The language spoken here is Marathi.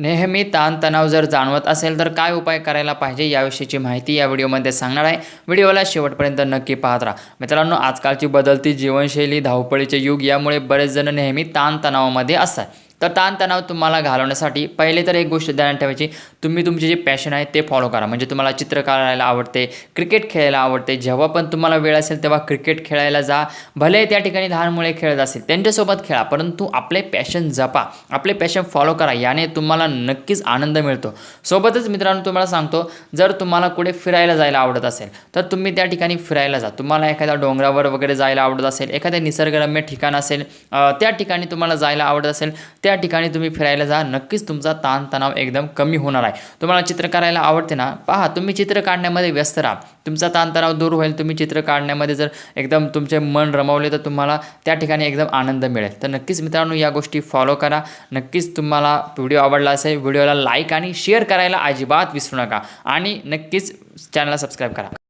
नेहमी ताणतणाव जर जाणवत असेल तर काय उपाय करायला पाहिजे याविषयीची माहिती या व्हिडिओमध्ये सांगणार आहे. व्हिडिओला शेवटपर्यंत नक्की पाहत राहा. मित्रांनो आजकालची बदलती जीवनशैली धावपळीचे युग यामुळे बरेच जण नेहमी ताणतणावामध्ये असतात. तर ताणतणाव तुम्हाला घालवण्यासाठी पहिले तर एक गोष्ट ध्यानात ठेवायची. तुम्ही तुमचे जे पॅशन आहे ते फॉलो करा. म्हणजे तुम्हाला चित्र काढायला आवडते क्रिकेट खेळायला आवडते. जेव्हा पण तुम्हाला वेळ असेल तेव्हा क्रिकेट खेळायला जा. भले त्या ठिकाणी लहान मुले खेळत असेल त्यांच्यासोबत खेळा. परंतु आपले पॅशन जपा. आपले पॅशन फॉलो करा. याने तुम्हाला नक्कीच आनंद मिळतो. सोबतच मित्रांनो तुम्हाला सांगतो जर तुम्हाला कुठे फिरायला जायला आवडत असेल तर तुम्ही त्या ठिकाणी फिरायला जा. तुम्हाला एखाद्या डोंगरावर वगैरे जायला आवडत असेल एखाद्या निसर्गरम्य ठिकाण असेल त्या ठिकाणी तुम्हाला जायला आवडत असेल त्या ठिकाणी तुम्ही फिरायला जा. नक्कीच तुमचा ताणतणाव एकदम कमी होणार आहे. तुम्हाला चित्र काढायला आवडते ना? पहा तुम्ही चित्र काढण्यामध्ये व्यस्त राहा. तुमचा ताणतणाव दूर होईल. तुम्ही चित्र काढण्यामध्ये जर एकदम तुमचे मन रमवले तर तुम्हाला त्या ठिकाणी एकदम आनंद मिळेल. तर नक्कीच मित्रांनो या गोष्टी फॉलो करा. नक्कीच तुम्हाला व्हिडिओ आवडला असेल व्हिडिओला लाईक आणि शेअर करायला अजिबात विसरू नका. आणि नक्कीच चॅनलला सबस्क्राईब करा.